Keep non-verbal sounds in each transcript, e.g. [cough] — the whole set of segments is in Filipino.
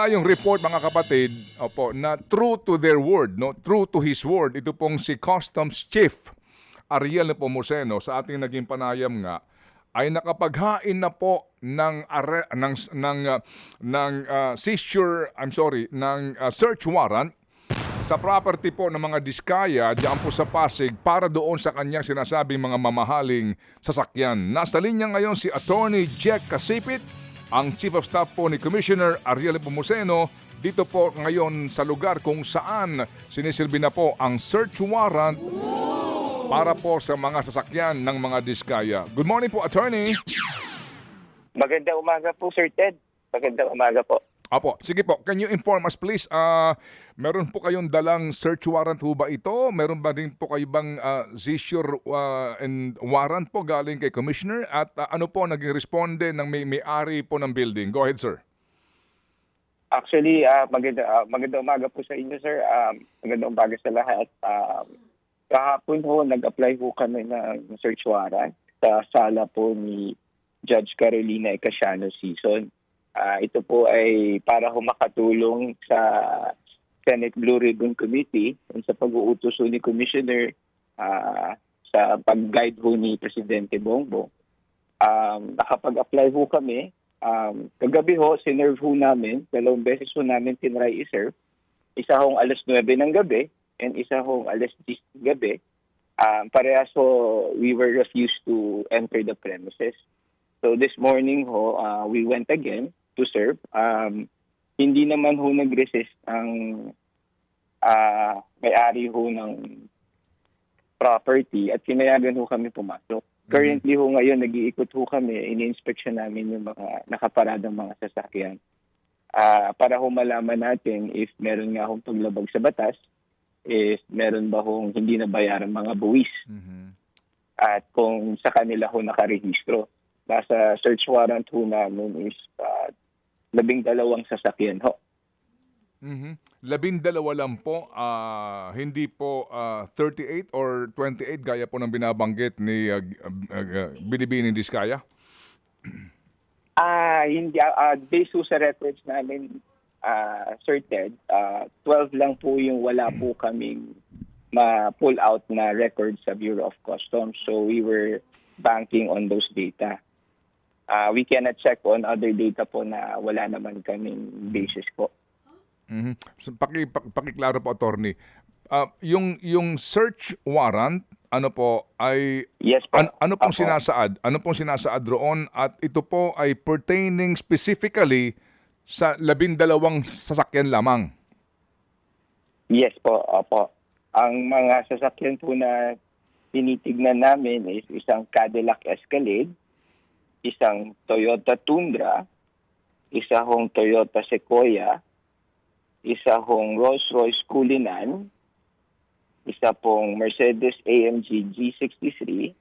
tayong report mga kapatid, opo, na true to their word, no? True to his word. Ito pong si Customs Chief Ariel Nepomuceno sa ating naging panayam nga ay nakapaghain na po ng are, ng ng uh, ng uh, seizure, I'm sorry, ng uh, search warrant sa property po ng mga diskaya diyan po sa Pasig para doon sa kanyang sinasabing mga mamahaling sasakyan. Nasa linya ngayon si Attorney Jack Kasipit, ang Chief of Staff po ni Commissioner Ariel Pumuseno dito po ngayon sa lugar kung saan sinisilbi na po ang search warrant para po sa mga sasakyan ng mga diskaya. Good morning po, Attorney. Magandang umaga po, Sir Ted. Magandang umaga po. Apo, sige po. Can you inform us please? ah meron po kayong dalang search warrant ho ba ito? Meron ba din po kayo bang seizure ah, and warrant po galing kay Commissioner? At ah, ano po naging responde ng may may-ari po ng building? Go ahead, sir. Actually, ah, maganda, ah, magandang umaga po sa inyo, sir. Um, magandang umaga sa lahat. Um, kahapon ho, nag-apply ho kami ng search warrant sa sala po ni Judge Carolina Ecasiano Season. Ah, ito po ay para ho makatulong sa Senate Blue Ribbon Committee sa pag-uutos ni Commissioner ah, sa pag-guide ho ni Presidente Bongbong. Um, nakapag-apply ho kami Um, kagabi ho, sinerve ho namin, dalawang beses ho namin tinry i-serve. Isa hong alas 9 ng gabi and isa hong alas 10 ng gabi. Um, parehas ho, we were refused to enter the premises. So this morning ho, uh, we went again to serve. Um, hindi naman ho nag-resist ang uh, may-ari ho ng property at kinayagan ho kami pumasok. Currently ho ngayon, nag-iikot ho kami, ini-inspection namin yung mga nakaparadang mga sasakyan. Ah, para ho malaman natin if meron nga hong paglabag sa batas, if meron ba hong hindi nabayaran mga buwis, at kung sa kanila ho nakarehistro. Nasa search warrant ho namin is ah, labing dalawang sasakyan ho. Mhm. Labindalawa lang po, ah, hindi po ah, 38 or 28 gaya po ng binabanggit ni uh, uh, Binibining Diskaya? [clears throat] Ah, hindi ah, based sa records namin ah Sir Ted, ah 12 lang po yung wala po [clears throat] kaming ma-pull out na record sa Bureau of Customs. So we were banking on those data. Ah, we cannot check on other data po na wala naman kaming basis po. Mhm. So, paki, paki, pakiklaro po, attorney. Ah, yung, yung search warrant, ano po, ay Yes po. An- ano pong Opo. sinasaad? Ano pong sinasaad roon? At ito po ay pertaining specifically sa labindalawang sasakyan lamang. Yes po, opo. Ang mga sasakyan po na tinitignan namin is isang Cadillac Escalade, isang Toyota Tundra, isa hong Toyota Sequoia, isa hong Rolls-Royce Cullinan, isa pong Mercedes AMG G63,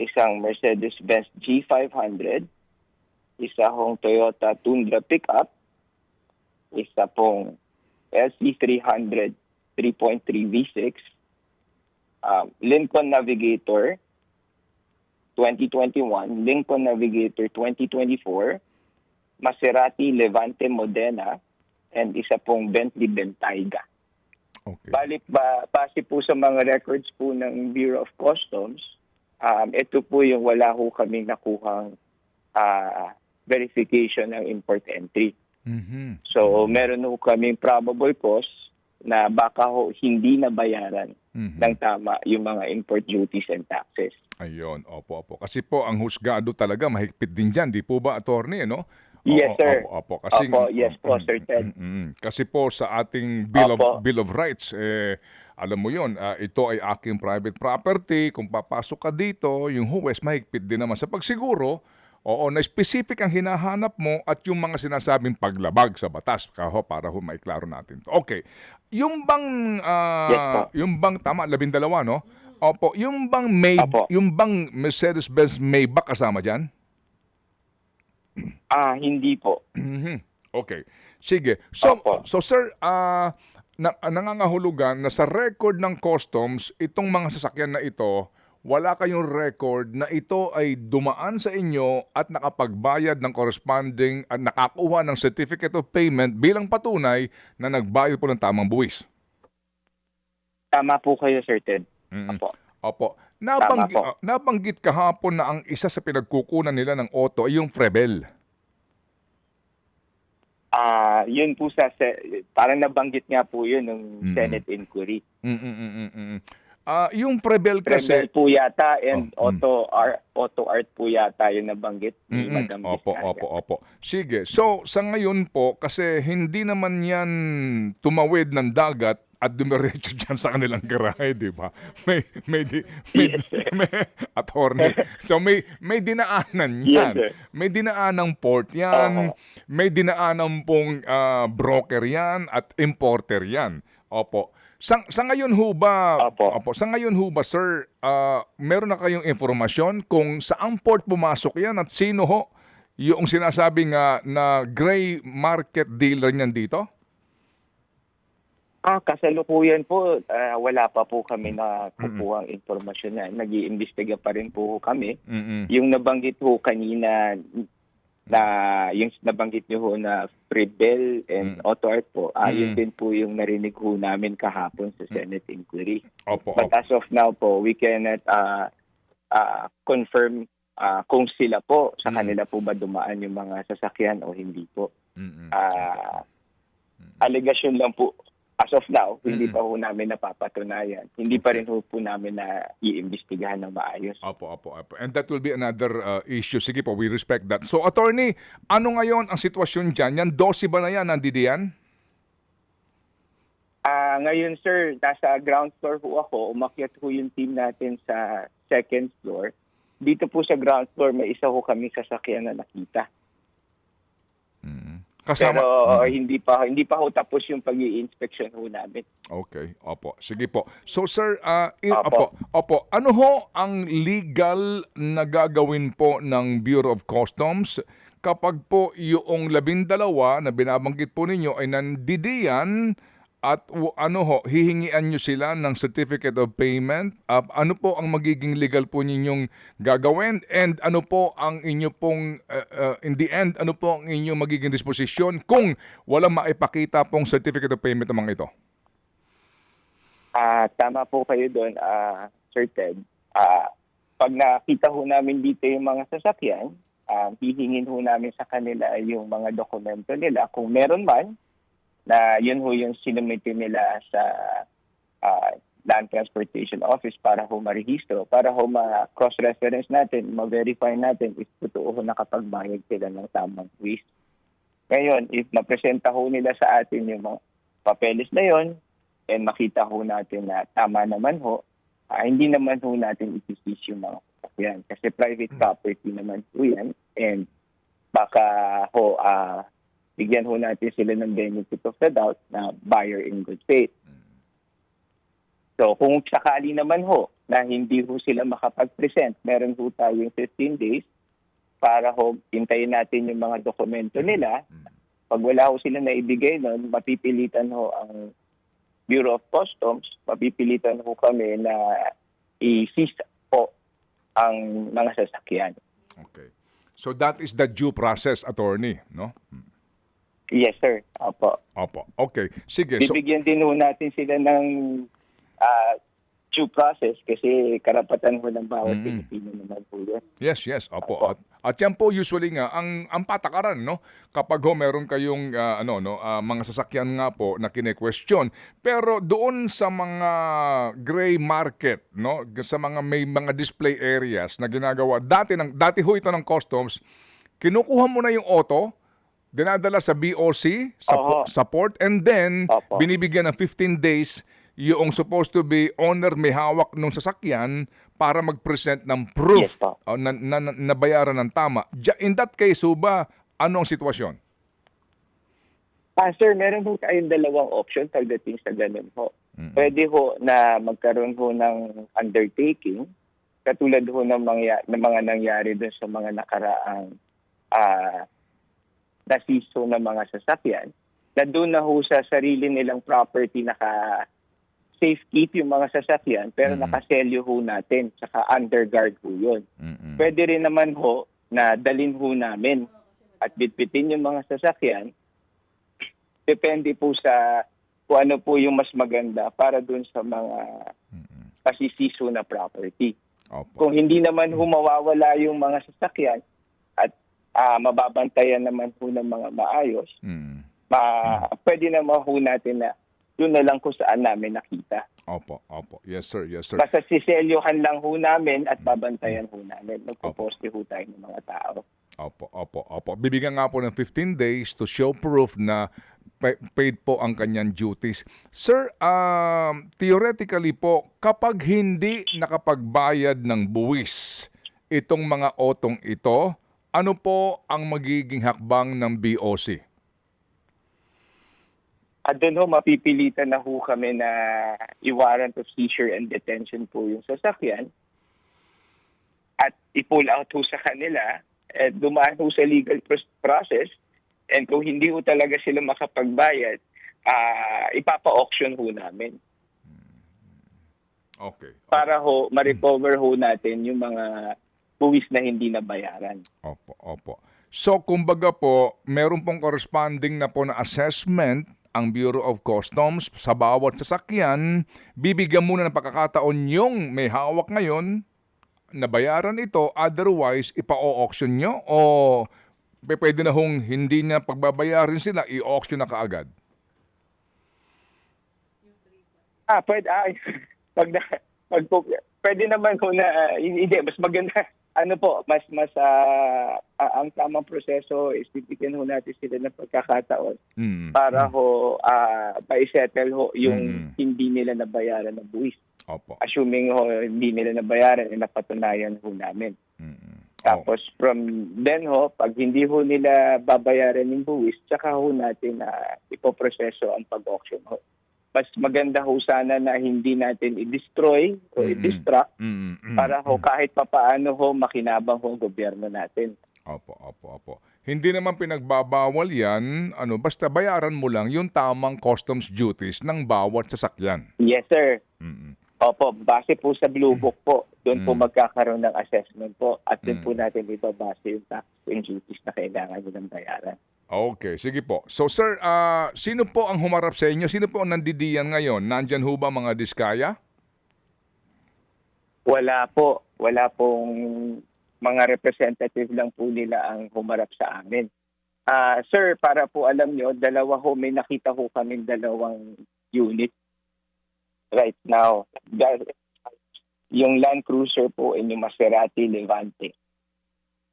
isang Mercedes-Benz G500, isa hong Toyota Tundra pickup, isa pong LC300 3.3 V6, um, Lincoln Navigator 2021, Lincoln Navigator 2024, Maserati Levante Modena, and isa pong Bentley Bentayga. Okay. Balik ba, base po sa mga records po ng Bureau of Customs, um, ito po yung wala ho kami nakuhang ah, verification ng import entry. Mhm. So, meron ho kaming probable cause na baka ho hindi nabayaran Mhm. ng tama yung mga import duties and taxes. Ayun, opo, opo. Kasi po, ang husgado talaga, mahigpit din dyan. Di po ba, attorney, no? Yes, sir. Opo, opo. Kasi, Opo, yes po, Sir Ted. Kasi po, sa ating Bill, Opo. of, Bill of Rights, eh, alam mo yon ito ay aking private property. Kung papasok ka dito, yung huwes, mahigpit din naman sa pagsiguro. Oo, na specific ang hinahanap mo at yung mga sinasabing paglabag sa batas kaho para ho maiklaro natin. to. Okay. Yung bang ah, Yes yung bang tama labindalawa no? Opo, yung bang May Opo. yung bang Mercedes-Benz Maybach kasama diyan? Ah, hindi po. Mhm. Okay. Sige. So, Opo. so sir, ah na, nangangahulugan na sa record ng customs, itong mga sasakyan na ito, wala kayong record na ito ay dumaan sa inyo at nakapagbayad ng corresponding at nakakuha ng certificate of payment bilang patunay na nagbayad po ng tamang buwis. Tama po kayo, Sir Ted. Opo. Opo. Napang, Tama po. ah, nabanggit kahapon na ang isa sa pinagkukunan nila ng auto ay yung Frebel. Ah, yun po sa parang nabanggit nga po yun ng Mm. Senate inquiry. Mm-mm-mm-mm. Ah, yung Rebel kasi po yata and Oh, mm. auto art auto art po yata yung nabanggit ni. Madam Opo, Vizcarra. opo, opo. Sige. So, sa ngayon po, kasi hindi naman yan tumawid ng dagat at dumiretso [laughs] dyan sa kanilang garahe, di ba? May, may, di, may, Yes, sir. [laughs] may, attorney. So, may, may dinaanan Yes, yan. sir. may dinaanan port yan. Oo. May dinaanan pong ah, broker yan at importer yan. Opo. Sa, sa ngayon ho ba, Opo. sa ngayon ho ba, sir, ah, meron na kayong informasyon kung saang port pumasok yan at sino ho yung sinasabi nga na gray market dealer niyan dito? Ah, kasalukuyan po, ah, wala pa po kami na kukuha informasyon na. Nag-iimbestiga pa rin po kami. Mm-mm. Yung nabanggit po kanina na yung nabanggit niyo ho na Fredbell and Mm. Art po, ah, Mm. yun din po yung narinig ho namin kahapon sa Senate inquiry. Opo, But opo. as of now po, we cannot uh, uh, confirm uh, kung sila po, sa Mm. kanila po ba dumaan yung mga sasakyan o hindi po. Mm-mm. Ah, Allegation lang po. As of now, hindi Mm. pa ho namin napapatunayan. Hindi pa rin ho po namin na iimbestigahan ng maayos. Opo, opo, opo. And that will be another uh, issue. Sige po, we respect that. So, attorney, ano ngayon ang sitwasyon dyan? Yan, 12 ba na yan? Nandidi yan? Ah, ngayon sir, nasa ground floor ho ako. Umakyat ho yung team natin sa second floor. Dito po sa ground floor, may isa ho kami sasakyan na nakita. Kasama? Pero Mm. hindi pa hindi pa ho tapos yung pag-i-inspection ho namin. Okay, opo. Sige po. So sir, i- Opo. opo. opo, ano ho ang legal na gagawin po ng Bureau of Customs kapag po yung labindalawa na binabanggit po ninyo ay nandidiyan at ano ho, hihingian nyo sila ng certificate of payment? Ah, ano po ang magiging legal po ninyong gagawin? And ano po ang inyo pong, uh, uh, in the end, ano po ang inyong magiging disposisyon kung walang maipakita pong certificate of payment ng mga ito? Ah, tama po kayo doon, ah, Sir Ted. Ah, pag nakita ho namin dito yung mga sasakyan, ah, hihingin ho namin sa kanila yung mga dokumento nila. Kung meron man, na yun ho yung sinumite nila sa ah, Land Transportation Office para ho marehistro, para ho ma-cross-reference natin, ma-verify natin if totoo ho nakapagbayad sila ng tamang quiz. Ngayon, if mapresenta ho nila sa atin yung mga papeles na yon and makita ho natin na tama naman ho, ah, hindi naman ho natin ipisis yung mga sasakyan. Kasi private property naman po yan and baka ho ah, bigyan ho natin sila ng benefit of the doubt na buyer in good faith. So kung sakali naman ho na hindi ho sila makapag-present, meron ho tayong 15 days para ho hintayin natin yung mga dokumento nila. Pag wala ho sila na ibigay nun, mapipilitan ho ang Bureau of Customs, mapipilitan ho kami na i-seize po ang mga sasakyan. Okay. So that is the due process, attorney, no? Yes, sir. Opo. Opo. Okay. Sige. So, Bibigyan din ho natin sila ng ah, due process kasi karapatan ho ng bawat. Pilipino naman po yan. Yes, yes. Opo. At, at yan po usually nga ang ang patakaran no kapag ho meron kayong ah, ano no ah, mga sasakyan nga po na kine-question. Pero doon sa mga gray market no sa mga may mga display areas na ginagawa dati ng dati ho ito ng customs kinukuha mo na yung auto dinadala sa BOC sa, po- sa port and then Opo. binibigyan ng 15 days yung supposed to be owner may hawak ng sasakyan para mag-present ng proof Yes, po. uh, na, na, na, nabayaran ng tama. In that case, ba, ano ang sitwasyon? Ah, sir, meron ho tayong dalawang option pagdating sa ganun ho. Mm. Pwede ho na magkaroon ho ng undertaking katulad ho ng mga, ng mga nangyari doon sa mga nakaraang ah nasiso ng mga sasakyan na doon na ho sa sarili nilang property naka safe keep yung mga sasakyan pero Mm. nakaselyo ho natin saka underguard ho yun. Mm-mm. Pwede rin naman ho na dalin ho namin at bitbitin yung mga sasakyan. Depende po sa kung ano po yung mas maganda para dun sa mga Mm-mm. pasisiso na property. Opo. Kung hindi naman ho mawawala yung mga sasakyan ah, mababantayan naman ho ng mga maayos, Mm. ma, pwede naman ho natin na doon na lang kung saan namin nakita. Opo, opo. Yes, sir. Yes, sir. Basta siselyohan lang ho namin at babantayan ho namin. Magpo-poste ho tayo ng mga tao. Opo, opo, opo. Bibigyan nga po ng 15 days to show proof na pa- paid po ang kanyang duties. Sir, um, theoretically po, kapag hindi nakapagbayad ng buwis itong mga otong ito, ano po ang magiging hakbang ng BOC? At doon ho, mapipilitan na ho kami na i-warrant of seizure and detention po yung sasakyan at i-pull out ho sa kanila at dumaan ho sa legal process and kung hindi ho talaga sila makapagbayad, ah ipapa-auction ho namin Okay. para ho ma-recover ho natin yung mga buwis na hindi nabayaran. Opo, opo. So, kumbaga po, meron pong corresponding na po na assessment ang Bureau of Customs sa bawat sasakyan. Bibigyan muna ng pagkakataon yung may hawak ngayon na bayaran ito, otherwise ipa-auction nyo o pwede na hong hindi na pagbabayarin sila, i-auction na kaagad. Ah, pwede, ah, [laughs] pag, na, pag pwede naman ko na, ah, hindi, mas maganda, ano po, mas, mas, ah, ang tamang proseso is bibigyan ho natin sila ng pagkakataon Mm. para ho, ah, pa-settle ho yung Mm. hindi nila nabayaran ng buwis. Opo. Assuming ho, hindi nila nabayaran, eh, napatunayan ho namin. Mm. Tapos from then ho, pag hindi ho nila babayaran yung buwis, tsaka ho natin na ipoproseso ang pag-auction ho. Mas maganda ho sana na hindi natin i-destroy o Mhm. i-distract Mm, mm, para ho kahit papaano ho makinabang ho ang gobyerno natin. Opo, opo, opo. Hindi naman pinagbabawal yan, ano, basta bayaran mo lang yung tamang customs duties ng bawat sasakyan. Yes sir. Mm. Opo, base po sa Blue Book po, doon po Mm. magkakaroon ng assessment po at doon Mm. po natin ibabase yung tax and duties na kailangan nilang bayaran. Okay, sige po. So sir, ah, sino po ang humarap sa inyo? Sino po ang nandidiyan ngayon? Nandyan ho ba mga diskaya? Wala po. Wala pong mga representative lang po nila ang humarap sa amin. Ah, sir, para po alam nyo, dalawa ho, may nakita ho kami dalawang unit right now. Yung Land Cruiser po and yung Maserati Levante.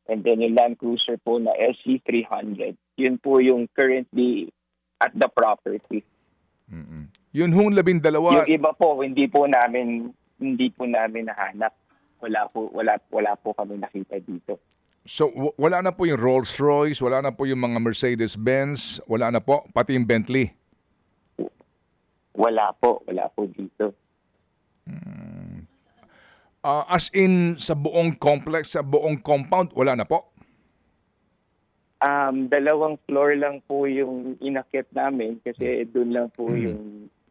And then yung Land Cruiser po na SC300. Yun po yung currently at the property. Mm-mm. Yun hong labing dalawa. Yung iba po hindi po namin hindi po namin nahanap. Wala po wala wala po kami nakita dito. So wala na po yung Rolls Royce, wala na po yung mga Mercedes-Benz, wala na po, pati yung Bentley. Wala po, wala po dito. Ah, as in sa buong complex, sa buong compound, wala na po. Um dalawang floor lang po yung inakit namin kasi doon lang po Mm. yung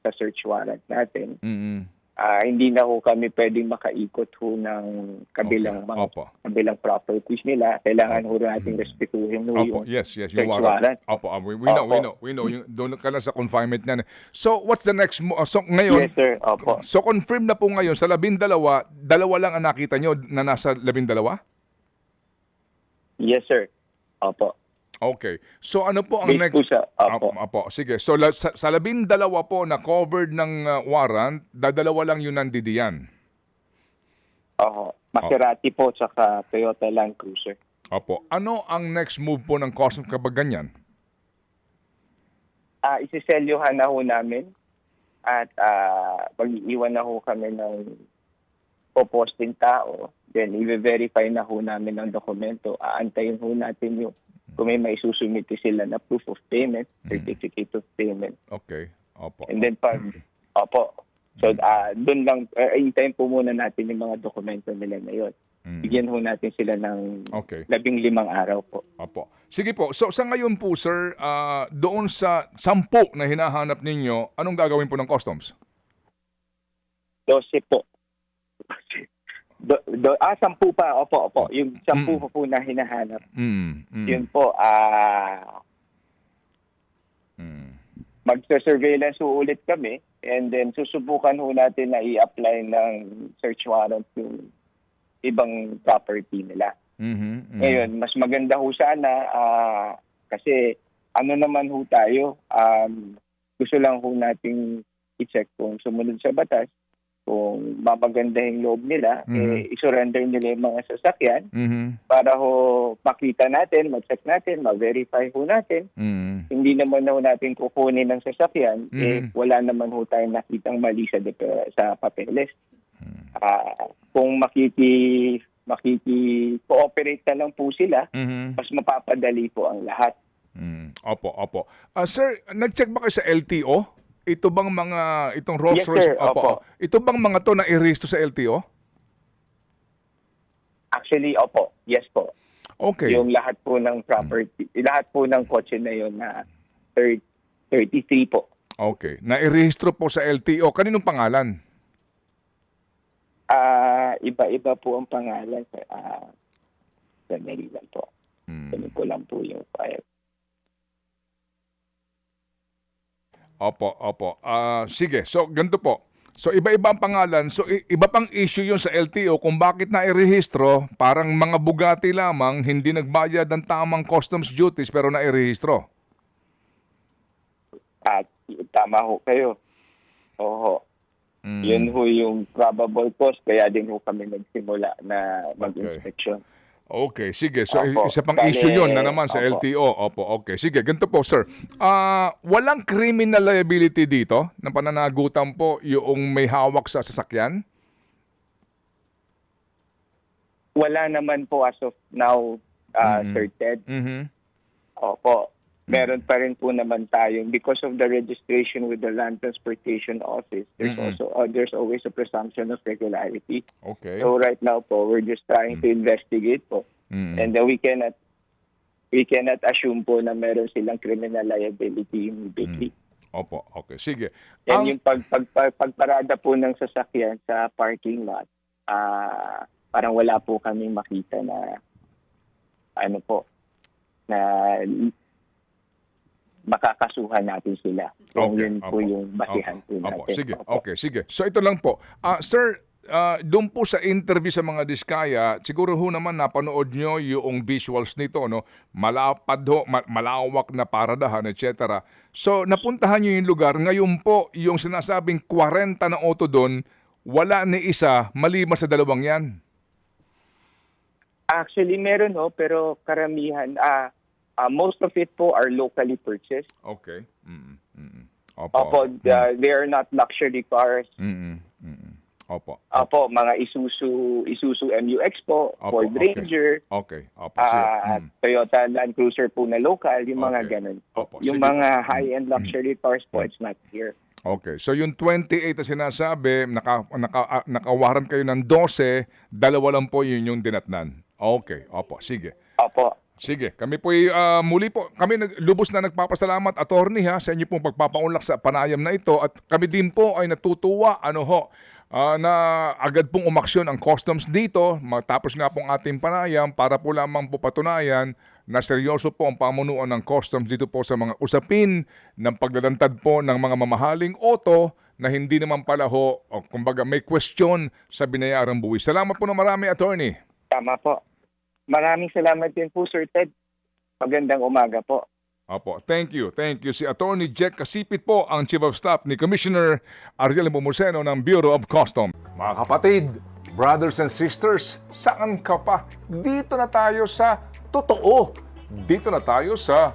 sa search warrant natin. Mm-mm. Ah, hindi na ho kami pwedeng makaikot ho ng kabilang Okay. mga Opo. kabilang properties nila. Kailangan ho nating respetuhin ho Opo, yung yes, yes, search yung warrant. warrant. Opo, opo, we know, we Opo. know, we know. Yung, doon ka na sa confinement niyan. So, what's the next mo? so, ngayon, Yes, sir. Opo. so confirm na po ngayon sa labindalawa, dalawa lang ang nakita nyo na nasa labindalawa? Yes, sir. Opo. Okay. So, ano po ang Based next? po opo. Apo, apo. Sige. So, la, sa, sa labindalawa po na covered ng uh, warrant, dadalawa lang yun nandidiyan. Oho. Maserati po tsaka Toyota Land Cruiser. Opo. Ano ang next move po ng customs kapag ganyan? Ah, isiselyohan na ho namin at ah mag-iiwan na ho kami ng poposting tao. Then, i-verify na ho namin ang dokumento. Aantayin ho natin yung kung may maisusumiti sila na proof of payment, certificate of payment. Okay. Opo. And then pag, opo, so ah doon lang, uh, hintayin po muna natin yung mga dokumento nila ngayon. Mm. Bigyan ho natin sila ng Okay. labing limang araw po. Opo. Sige po. So, sa ngayon po, sir, ah, doon sa sampu na hinahanap ninyo, anong gagawin po ng customs? 12 po. Do, do, ah, sampu pa. Opo, opo. Yung sampu Mm. po po na hinahanap. Mm, mm, Yun po, ah, mm. magsa-surveillance ulit kami and then susubukan ho natin na i-apply ng search warrant yung ibang property nila. Mhm, mhm. Ngayon, mas maganda ho sana ah, kasi ano naman ho tayo, um, gusto lang ho nating i-check kung sumunod sa batas, kung mamaganda yung loob nila, Mhm. eh, isurrender nila yung mga sasakyan Mhm, para ho makita natin, mag-check natin, ma-verify ho natin. mhm. Hindi naman ho natin kukunin ng sasakyan, eh, Mhm. wala naman ho tayong nakitang mali sa, dep- sa papeles. Mhm. Ah, kung makiki makiki-cooperate na lang po sila, Mhm. mas mapapadali po ang lahat. Mm, Opo, opo. Ah, sir, nag-check ba kayo sa LTO? Ito bang mga, itong Rolls Yes, Royce? sir. Opo. Ito bang mga to na i-register sa LTO? Actually, opo, yes po. Okay. Yung lahat po ng property, lahat po ng kotse na yun na thir- 33 po. Okay. Na-i-rehistro po sa LTO. Kaninong pangalan? Ah, iba-iba po ang pangalan. Ah, sandali lang po. Mm. Ganun ko lang po yung file. Opo, opo. Ah, sige. So, ganito po. So, iba-iba ang pangalan. So, iba pang issue yun sa LTO kung bakit na-irehistro, parang mga Bugatti lamang, hindi nagbayad ng tamang customs duties pero na-irehistro. At tama ho kayo. Oo. Mm. Yun ho yung probable cause kaya din ho kami nagsimula na mag-inspection. Okay, sige. So, Opo. isa pang Bale, issue yun na naman sa opo. LTO. Opo, okay. Sige, ganito po, sir. Ah, walang criminal liability dito na pananagutan po yung may hawak sa sasakyan? Wala naman po as of now, uh, Mhm. Sir Ted. Mhm. Opo. Meron pa rin po naman tayo because of the registration with the Land Transportation Office. There's Mhm. also uh, there's always a presumption of regularity. Okay. So right now po, we're just trying to investigate po. Mhm. And then we cannot we cannot assume po na meron silang criminal liability immediately. Opo, okay. Sige. Yan Ang- yung pag, pag, pag, pagparada po ng sasakyan sa parking lot, ah parang wala po kami makita na ano po, na makakasuhan natin sila. Kung Okay, yun po opo, yung basihan opo, po natin. Opo, sige. Opo. Okay, sige. So ito lang po. Ah, sir, ah, doon po sa interview sa mga diskaya, siguro ho naman napanood nyo yung visuals nito, no? Malapad ho, ma- malawak na paradahan, etc. So napuntahan nyo yung lugar. Ngayon po, yung sinasabing 40 na auto doon, wala ni isa, maliban sa dalawang yan. Actually, meron ho, pero karamihan, ah ah, most of it po are locally purchased. Okay. Mm, mm, mm. Opo. Opo, ah, they are not luxury cars. Mm, mm, mm. Opo. Opo, mga Isuzu, Isuzu MUX po, Opo, Ford okay. Ranger, Okay. Opo. sige. Ah, Mm. Toyota Land Cruiser po na local, yung mga Okay. ganun po. Opo, Yung sige. mga high-end luxury cars po, it's not here. Okay. So yung 28 na sinasabi, naka, naka, ah, nakawaran kayo ng 12, dalawa lang po yun yung dinatnan. Okay. Opo. Sige. Opo. Sige. Kami po muli po, kami nag, lubos na nagpapasalamat, attorney ha, sa inyo pong pagpapaunlak sa panayam na ito. At kami din po ay natutuwa, ano ho, ah, na agad pong umaksyon ang customs dito, matapos nga pong ating panayam, para po lamang po patunayan na seryoso po ang pamunuan ng customs dito po sa mga usapin ng pagdadantad po ng mga mamahaling auto na hindi naman pala ho, o, kumbaga may question sa binayarang buwis. Salamat po na marami, attorney. Tama po. Maraming salamat din po, Sir Ted. Magandang umaga po. Opo, thank you. Thank you. Si Attorney Jack Kasipit po ang Chief of Staff ni Commissioner Ariel Pomuceno ng Bureau of Customs. Mga kapatid, brothers and sisters, saan ka pa? Dito na tayo sa totoo. Dito na tayo sa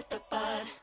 at the bud.